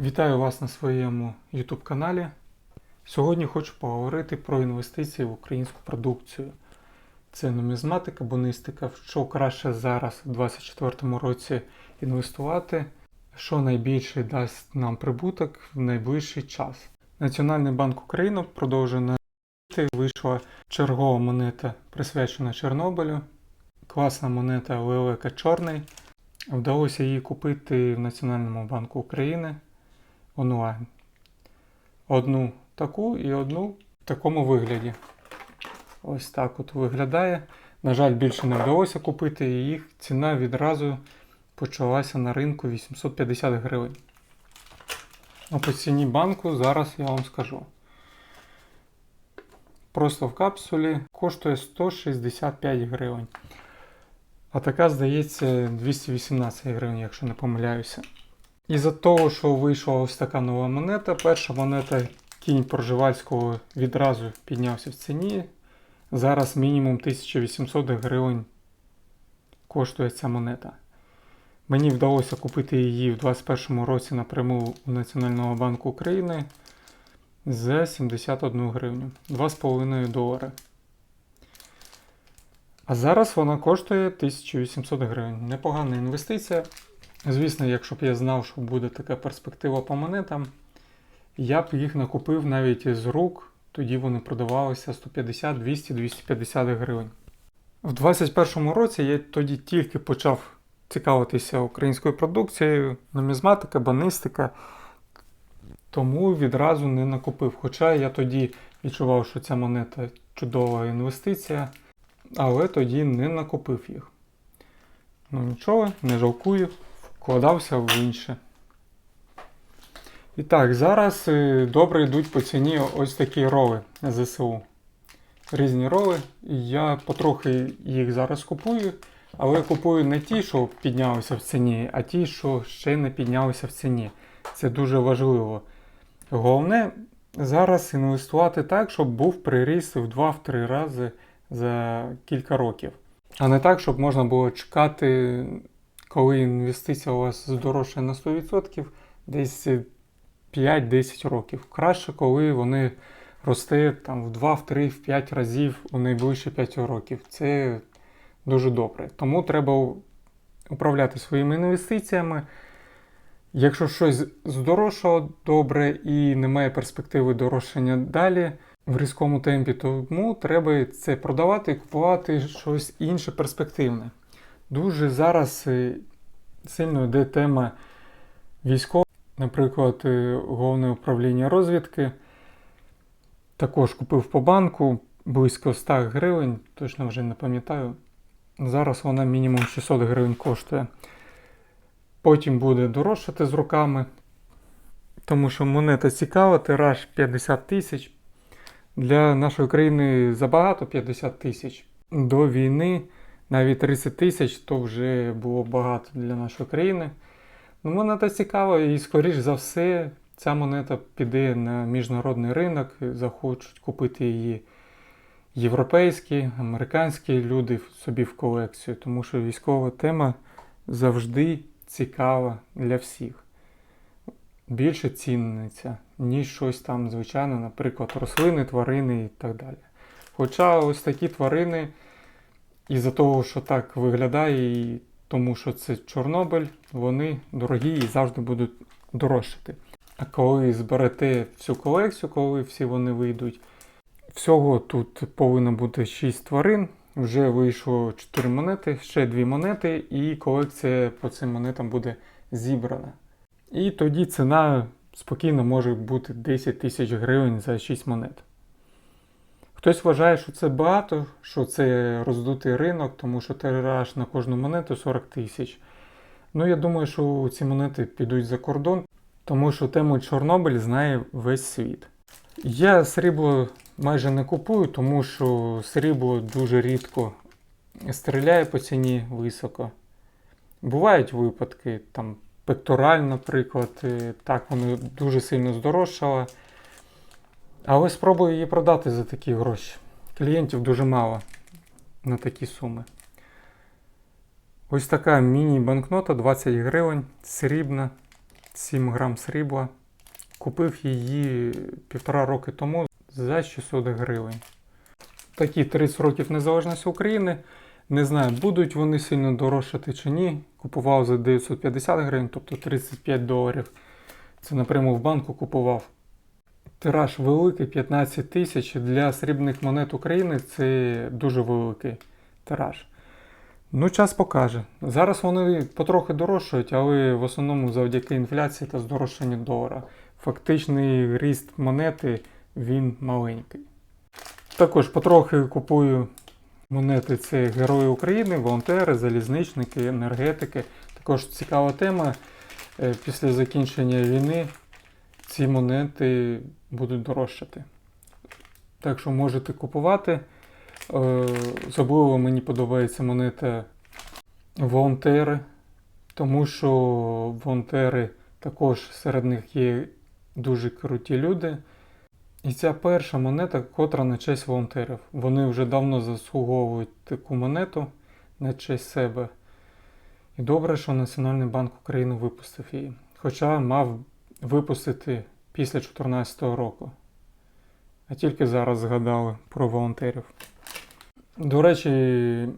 Вітаю вас на своєму YouTube каналі. Сьогодні хочу поговорити про інвестиції в українську продукцію. Це нумізматика, бонистика, в що краще зараз, у 2024 році, інвестувати, що найбільше дасть нам прибуток в найближчий час. Національний банк України продовжує на вийшла чергова монета, присвячена Чорнобилю. Класна монета Лелека Чорний. Вдалося її купити в Національному банку України онлайн. Одну таку і одну в такому вигляді. Ось так от виглядає. На жаль, більше не вдалося купити, і їх ціна відразу почалася на ринку 850 гривень. А по ціні банку зараз я вам скажу. Просто в капсулі коштує 165 гривень. А така, здається, 218 гривень, якщо не помиляюся. Із-за того, що вийшла ось така нова монета, перша монета кінь Проживальського відразу піднявся в ціні. Зараз мінімум 1800 гривень коштує ця монета. Мені вдалося купити її в 2021 році напряму у Національного банку України за 71 гривню. 2,5 долари. А зараз вона коштує 1800 гривень. Непогана інвестиція. Звісно, якщо б я знав, що буде така перспектива по монетам, я б їх накупив навіть з рук, тоді вони продавалися 150, 200, 250 гривень. В 2021 році я тоді тільки почав цікавитися українською продукцією, нумізматика, банистика, тому відразу не накупив. Хоча я тоді відчував, що ця монета чудова інвестиція, але тоді не накупив їх. Ну нічого, не жалкую вкладався в інше. І так, зараз е, добре йдуть по ціні ось такі роли ЗСУ. Різні роли. Я потрохи їх зараз купую, але купую не ті, що піднялися в ціні, а ті, що ще не піднялися в ціні. Це дуже важливо. Головне зараз інвестувати так, щоб був приріст в 2-3 рази за кілька років. А не так, щоб можна було чекати коли інвестиція у вас здорожчає на 100%, десь 5-10 років. Краще, коли вони росте там, в 2, в 3, в 5 разів у найближчі 5 років. Це дуже добре. Тому треба управляти своїми інвестиціями. Якщо щось здорожчало добре і немає перспективи дорожчання далі в різкому темпі, тому треба це продавати і купувати щось інше перспективне. Дуже зараз е, сильно йде тема військових, наприклад, е, головне управління розвідки. Також купив по банку близько 100 гривень, точно вже не пам'ятаю. Зараз вона мінімум 600 гривень коштує. Потім буде дорожчати з руками, тому що монета цікава, тираж 50 тисяч. Для нашої країни забагато 50 тисяч. До війни навіть 30 тисяч то вже було багато для нашої країни. Ну, монета цікава і, скоріш за все, ця монета піде на міжнародний ринок, захочуть купити її європейські, американські люди собі в колекцію, тому що військова тема завжди цікава для всіх. Більше цінниця, ніж щось там, звичайно, наприклад, рослини, тварини і так далі. Хоча ось такі тварини. Із-за того, що так виглядає, і тому що це Чорнобиль, вони дорогі і завжди будуть дорожчати. А коли зберете всю колекцію, коли всі вони вийдуть, всього тут повинно бути 6 тварин. Вже вийшло 4 монети, ще 2 монети, і колекція по цим монетам буде зібрана. І тоді ціна спокійно може бути 10 тисяч гривень за 6 монет. Хтось вважає, що це багато, що це роздутий ринок, тому що тираж на кожну монету 40 тисяч. Ну, я думаю, що ці монети підуть за кордон, тому що тему Чорнобиль знає весь світ. Я срібло майже не купую, тому що срібло дуже рідко стріляє по ціні високо. Бувають випадки, там пектораль, наприклад, е, так воно дуже сильно здорожчало. Але спробую її продати за такі гроші. Клієнтів дуже мало на такі суми. Ось така міні-банкнота 20 гривень, срібна. 7 грам срібла. Купив її півтора роки тому за 600 гривень. Такі 30 років незалежності України. Не знаю, будуть вони сильно дорожчати чи ні. Купував за 950 гривень, тобто 35 доларів. Це напряму в банку купував. Тираж великий 15 тисяч. Для срібних монет України це дуже великий тираж. Ну, час покаже. Зараз вони потрохи дорожчають, але в основному завдяки інфляції та здорожчанню долара. Фактичний ріст монети він маленький. Також потрохи купую монети це Герої України, волонтери, залізничники, енергетики. Також цікава тема. Е, Після закінчення війни ці монети будуть дорожчати. Так що можете купувати. Е, Особливо мені подобається монета волонтери, тому що волонтери також серед них є дуже круті люди. І ця перша монета, котра на честь волонтерів. Вони вже давно заслуговують таку монету на честь себе. І добре, що Національний банк України випустив її. Хоча мав випустити після 2014 року. А тільки зараз згадали про волонтерів. До речі,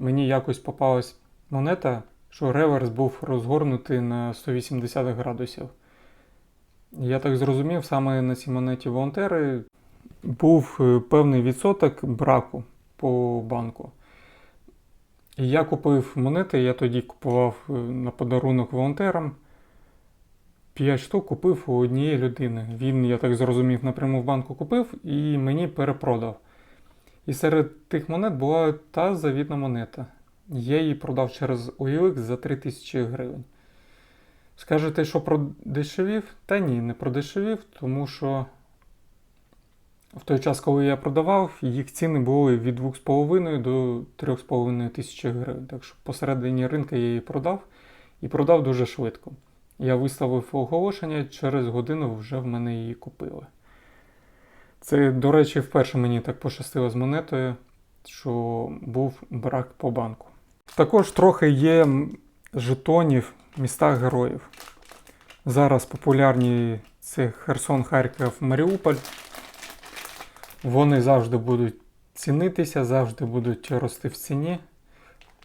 мені якось попалась монета, що реверс був розгорнутий на 180 градусів. Я так зрозумів, саме на цій монеті волонтери був е, певний відсоток браку по банку. І я купив монети, я тоді купував е, на подарунок волонтерам. 5 штук купив у однієї людини. Він, я так зрозумів, напряму в банку купив і мені перепродав. І серед тих монет була та завітна монета. Я її продав через OLX за 3000 гривень. Скажете, що продешевів? Та ні, не продешевів, тому що в той час, коли я продавав, їх ціни були від 2,5 до 3,5 тисячі гривень. Так що посередині ринку я її продав і продав дуже швидко. Я виставив оголошення, через годину вже в мене її купили. Це, до речі, вперше мені так пощастило з монетою, що був брак по банку. Також трохи є жетонів в містах героїв. Зараз популярні це Херсон, Харків, Маріуполь. Вони завжди будуть цінитися, завжди будуть рости в ціні.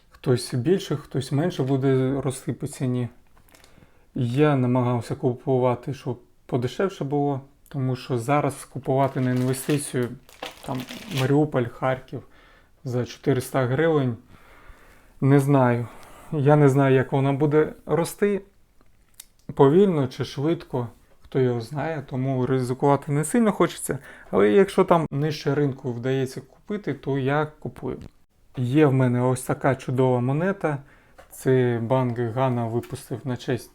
Хтось більше, хтось менше буде рости по ціні. Я намагався купувати, щоб подешевше було, тому що зараз купувати на інвестицію там Маріуполь, Харків за 400 гривень. Не знаю. Я не знаю, як вона буде рости повільно чи швидко, хто його знає, тому ризикувати не сильно хочеться. Але якщо там нижче ринку вдається купити, то я купую. Є в мене ось така чудова монета. Це банк Гана випустив на честь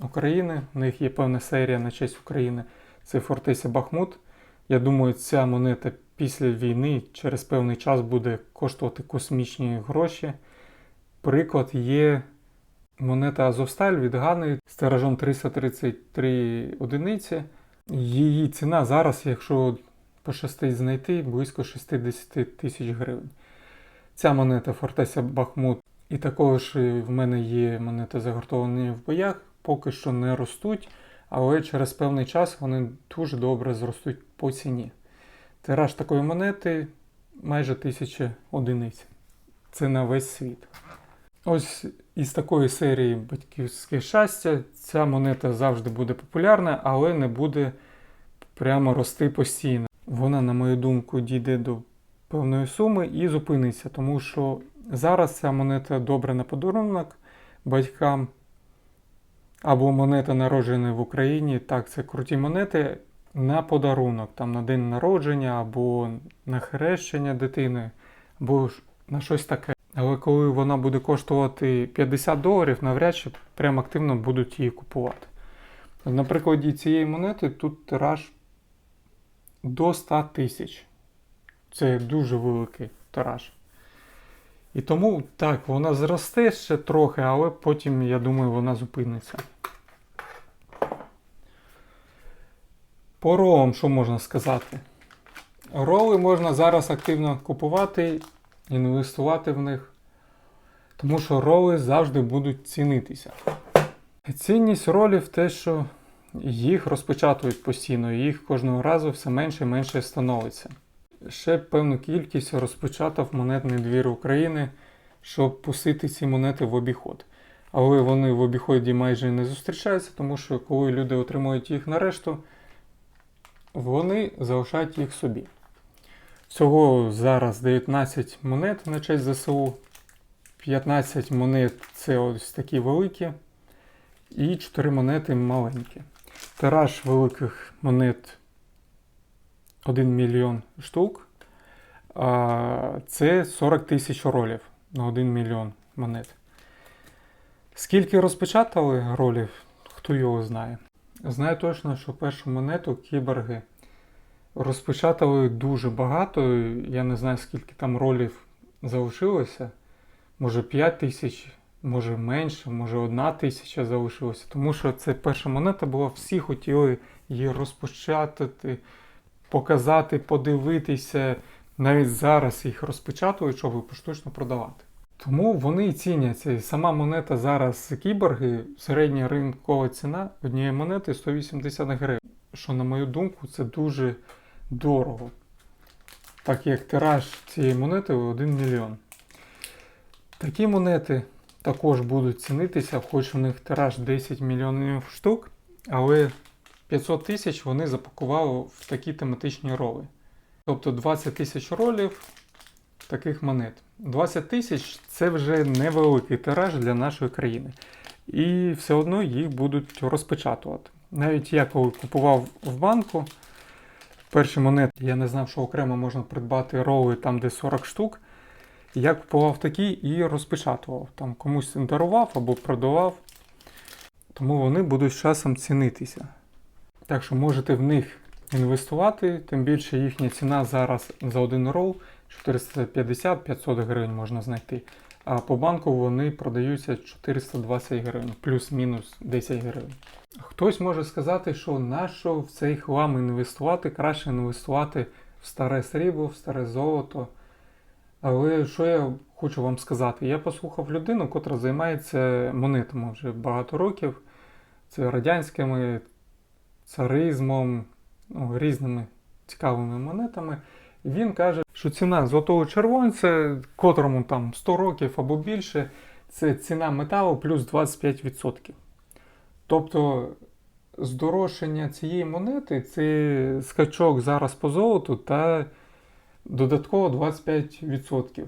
України. У них є певна серія на честь України. Це Фортеся Бахмут. Я думаю, ця монета після війни через певний час буде коштувати космічні гроші. Приклад є монета Азовсталь від Гани з тиражом 333 одиниці. Її ціна зараз, якщо пощастить знайти, близько 60 тисяч гривень. Ця монета Фортеся Бахмут. І також в мене є монети загортовані в боях, поки що не ростуть, але через певний час вони дуже добре зростуть по ціні. Тираж такої монети майже 1000 одиниць. Це на весь світ. Ось із такої серії батьківське щастя ця монета завжди буде популярна, але не буде прямо рости постійно. Вона, на мою думку, дійде до певної суми і зупиниться, тому що зараз ця монета добре на подарунок батькам. Або монета народжена в Україні. Так, це круті монети на подарунок, там на день народження, або на хрещення дитини, або на щось таке. Але коли вона буде коштувати 50 доларів, навряд чи прям активно будуть її купувати. На прикладі цієї монети тут тираж до 100 тисяч. Це дуже великий тираж. І тому так, вона зросте ще трохи, але потім, я думаю, вона зупиниться. По ролам, що можна сказати? Роли можна зараз активно купувати, інвестувати в них, тому що роли завжди будуть цінитися. Цінність ролів те, що їх розпечатують постійно, і їх кожного разу все менше і менше становиться. Ще певну кількість розпечатав монетний двір України, щоб пустити ці монети в обіход. Але вони в обіході майже не зустрічаються, тому що коли люди отримують їх нарешту, вони залишають їх собі. Всього зараз 19 монет на честь ЗСУ. 15 монет це ось такі великі, і 4 монети маленькі. Тираж великих монет 1 мільйон штук. Це 40 тисяч ролів на 1 мільйон монет. Скільки розпечатали ролів, хто його знає. Знаю точно, що першу монету кіборги розпечатали дуже багато. Я не знаю, скільки там ролів залишилося. Може 5 тисяч, може менше, може 1 тисяча залишилося. Тому що це перша монета була, всі хотіли її розпечатати, показати, подивитися. Навіть зараз їх розпечатують, щоб поштучно продавати. Тому вони ціняться. І сама монета зараз кіборги, середня ринкова ціна однієї монети 180 гривень. Що, на мою думку, це дуже дорого. Так як тираж цієї монети 1 мільйон. Такі монети також будуть цінитися, хоч у них тираж 10 мільйонів штук, але 500 тисяч вони запакували в такі тематичні роли. Тобто 20 тисяч ролів таких монет. 20 тисяч це вже невеликий тираж для нашої країни. І все одно їх будуть розпечатувати. Навіть я коли купував в банку перші монети, я не знав, що окремо можна придбати роли там, де 40 штук. Я купував такі і розпечатував. Там комусь дарував або продавав. Тому вони будуть з часом цінитися. Так що можете в них інвестувати, тим більше їхня ціна зараз за один рол 450-500 гривень можна знайти. А по банку вони продаються 420 гривень, плюс-мінус 10 гривень. Хтось може сказати, що нащо в цей хлам інвестувати, краще інвестувати в старе срібло, в старе золото. Але що я хочу вам сказати? Я послухав людину, котра займається монетами вже багато років. Це радянськими, царизмом, ну, різними цікавими монетами. І він каже, що ціна золотого червонця, котрому там 100 років або більше, це ціна металу плюс 25%. Тобто здорожчання цієї монети це скачок зараз по золоту та додатково 25%.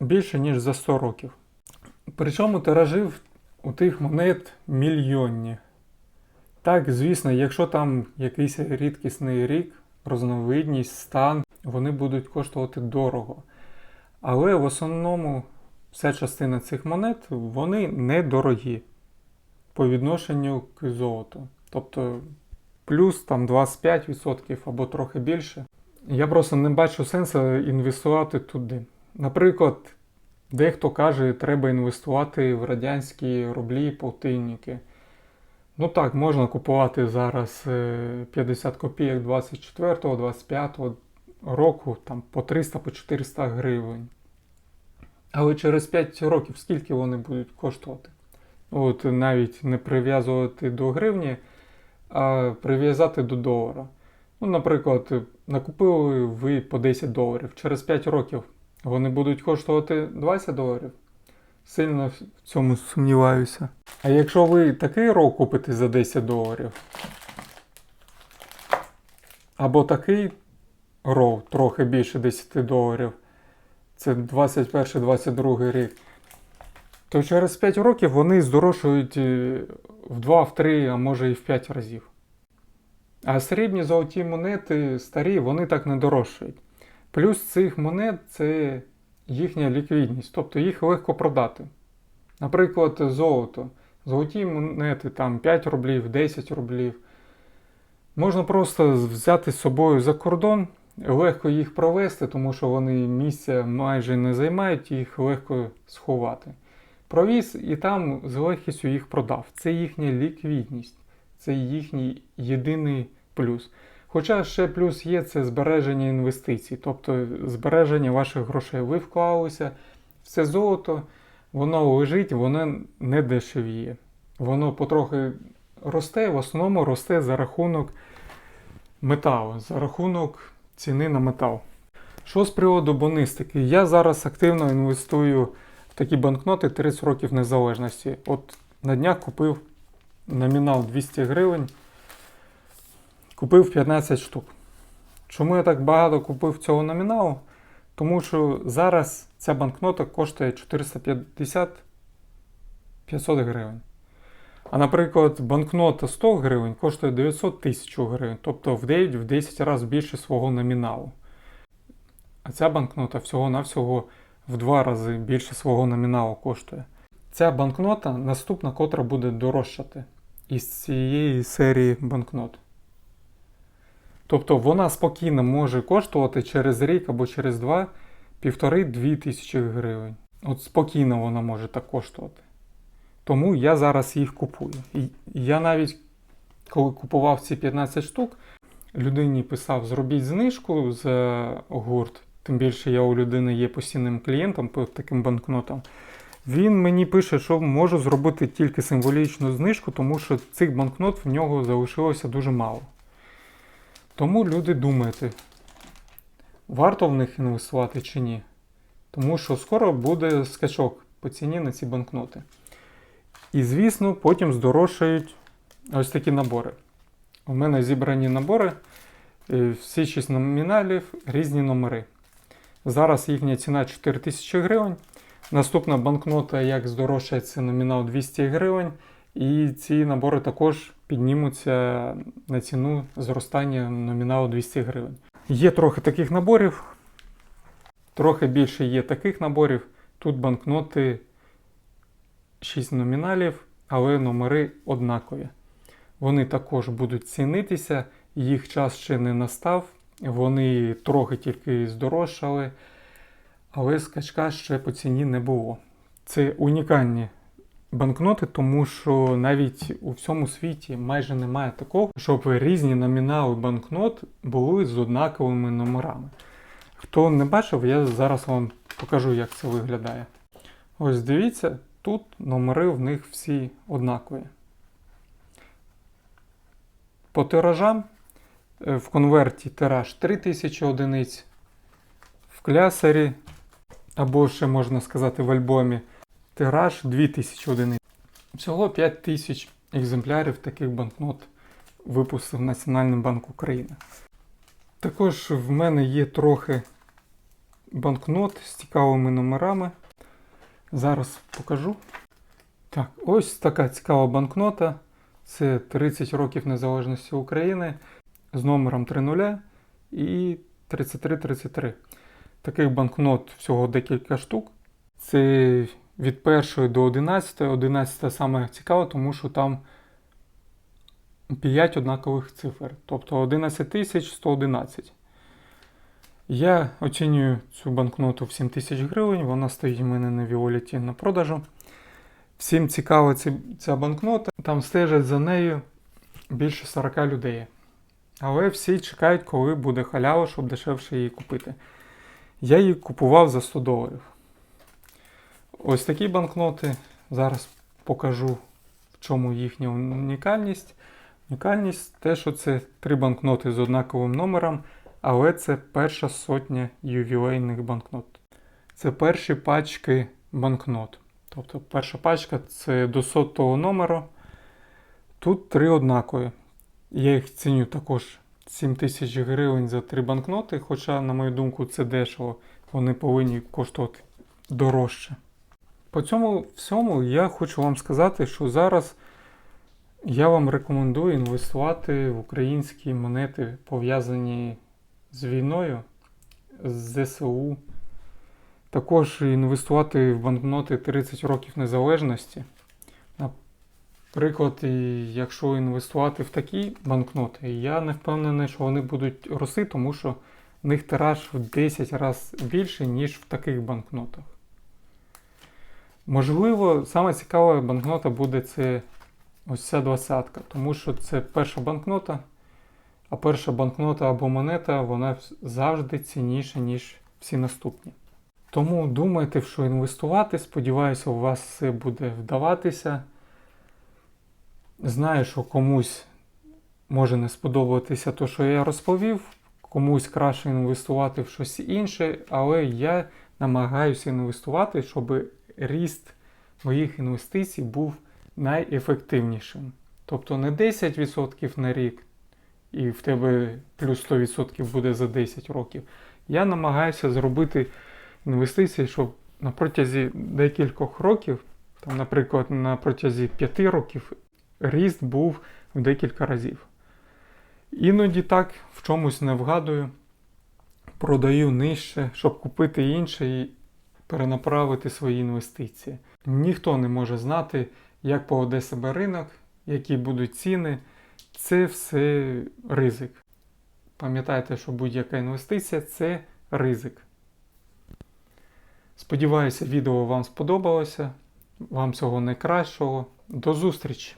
Більше, ніж за 100 років. Причому тиражів у тих монет мільйонні. Так, звісно, якщо там якийсь рідкісний рік, розновидність, стан, вони будуть коштувати дорого. Але в основному вся частина цих монет вони недорогі по відношенню к золоту. Тобто плюс там 25% або трохи більше. Я просто не бачу сенсу інвестувати туди. Наприклад, дехто каже, треба інвестувати в радянські рублі, полтинники. Ну так, можна купувати зараз е, 50 копійок 24-25 року там, по 300 по 400 гривень. Але через 5 років скільки вони будуть коштувати? От навіть не прив'язувати до гривні, а прив'язати до долара. Ну, наприклад, накупили ви по 10 доларів. Через 5 років вони будуть коштувати 20 доларів. Сильно в цьому сумніваюся. А якщо ви такий рок купите за 10 доларів, або такий ров трохи більше 10 доларів, це 21-22 рік, то через 5 років вони здорожчують е, в 2, в 3, а може і в 5 разів. А срібні золоті монети старі, вони так не дорожчають. Плюс цих монет це їхня ліквідність, тобто їх легко продати. Наприклад, золото. Золоті монети там 5 рублів, 10 рублів. Можна просто взяти з собою за кордон, легко їх провести, тому що вони місця майже не займають, їх легко сховати. Провіз і там з легкістю їх продав. Це їхня ліквідність, це їхній єдиний плюс. Хоча ще плюс є це збереження інвестицій, тобто збереження ваших грошей. Ви вклалися в це золото, воно лежить, воно не дешевіє. Воно потрохи росте, в основному росте за рахунок металу, за рахунок ціни на метал. Що з приводу бонистики? Я зараз активно інвестую в такі банкноти 30 років незалежності. От на днях купив номінал 200 гривень, купив 15 штук. Чому я так багато купив цього номіналу? Тому що зараз ця банкнота коштує 450 500 гривень. А, наприклад, банкнота 100 гривень коштує 900 тисяч гривень, тобто в 9-10 разів більше свого номіналу. А ця банкнота всього-навсього в 2 рази більше свого номіналу коштує. Ця банкнота наступна, котра буде дорожчати із цієї серії банкнот. Тобто вона спокійно може коштувати через рік або через два півтори-дві тисячі гривень. От спокійно вона може так коштувати. Тому я зараз їх купую. І я навіть коли купував ці 15 штук, людині писав: зробіть знижку за гурт. Тим більше я у людини є постійним клієнтом по таким банкнотам. Він мені пише, що можу зробити тільки символічну знижку, тому що цих банкнот в нього залишилося дуже мало. Тому люди думайте, варто в них інвестувати чи ні. Тому що скоро буде скачок по ціні на ці банкноти. І, звісно, потім здорожчають ось такі набори. У мене зібрані набори, е, всі 6 номіналів, різні номери. Зараз їхня ціна 4 тисячі гривень. Наступна банкнота, як здорожчається номінал 200 гривень. І ці набори також піднімуться на ціну зростання номіналу 200 гривень. Є трохи таких наборів, трохи більше є таких наборів. Тут банкноти 6 номіналів, але номери однакові. Вони також будуть цінитися, їх час ще не настав, вони трохи тільки здорожчали, але скачка ще по ціні не було. Це унікальні банкноти, тому що навіть у всьому світі майже немає такого, щоб різні номінали банкнот були з однаковими номерами. Хто не бачив, я зараз вам покажу, як це виглядає. Ось дивіться, тут номери в них всі однакові. По тиражам е, в конверті тираж 3000 одиниць, в клясарі, або ще можна сказати в альбомі тираж 2000 одиниць. Всього 5000 екземплярів таких банкнот випустив Національний банк України. Також в мене є трохи банкнот з цікавими номерами. Зараз покажу. Так, ось така цікава банкнота. Це 30 років незалежності України з номером 30 і 3333. Таких банкнот всього декілька штук. Це від 1 до 11. 11 саме цікаво, тому що там 5 однакових цифр. Тобто 11111. Я оцінюю цю банкноту в 7 тисяч гривень, вона стоїть у мене на Віоліті на продажу. Всім цікава ця банкнота. Там стежать за нею більше 40 людей. Але всі чекають, коли буде халява, щоб дешевше її купити. Я її купував за 100 доларів. Ось такі банкноти. Зараз покажу, в чому їхня унікальність. Унікальність те, що це три банкноти з однаковим номером, але це перша сотня ювілейних банкнот. Це перші пачки банкнот. Тобто перша пачка це до сотого номеру. Тут три однакові. Я їх ціню також 7 тисяч гривень за три банкноти, хоча, на мою думку, це дешево. Вони повинні коштувати дорожче. По цьому всьому я хочу вам сказати, що зараз я вам рекомендую інвестувати в українські монети, пов'язані з війною, з ЗСУ. Також інвестувати в банкноти 30 років незалежності. Наприклад, якщо інвестувати в такі банкноти, я не впевнений, що вони будуть рости, тому що в них тираж в 10 разів більше, ніж в таких банкнотах. Можливо, саме цікава банкнота буде це ось ця двадцятка, тому що це перша банкнота, а перша банкнота або монета вона завжди цінніша, ніж всі наступні. Тому думайте, в що інвестувати. Сподіваюся, у вас все буде вдаватися. Знаю, що комусь може не сподобатися те, що я розповів, комусь краще інвестувати в щось інше, але я намагаюся інвестувати, щоб ріст моїх інвестицій був найефективнішим. Тобто не 10% на рік, і в тебе плюс 100% буде за 10 років. Я намагаюся зробити інвестиції, щоб на протязі декількох років, там, наприклад, на протязі 5 років, ріст був в декілька разів. Іноді так в чомусь не вгадую, продаю нижче, щоб купити інше і перенаправити свої інвестиції. Ніхто не може знати, як поведе себе ринок, які будуть ціни. Це все ризик. Пам'ятайте, що будь-яка інвестиція це ризик. Сподіваюся, відео вам сподобалося. Вам всього найкращого. До зустрічі!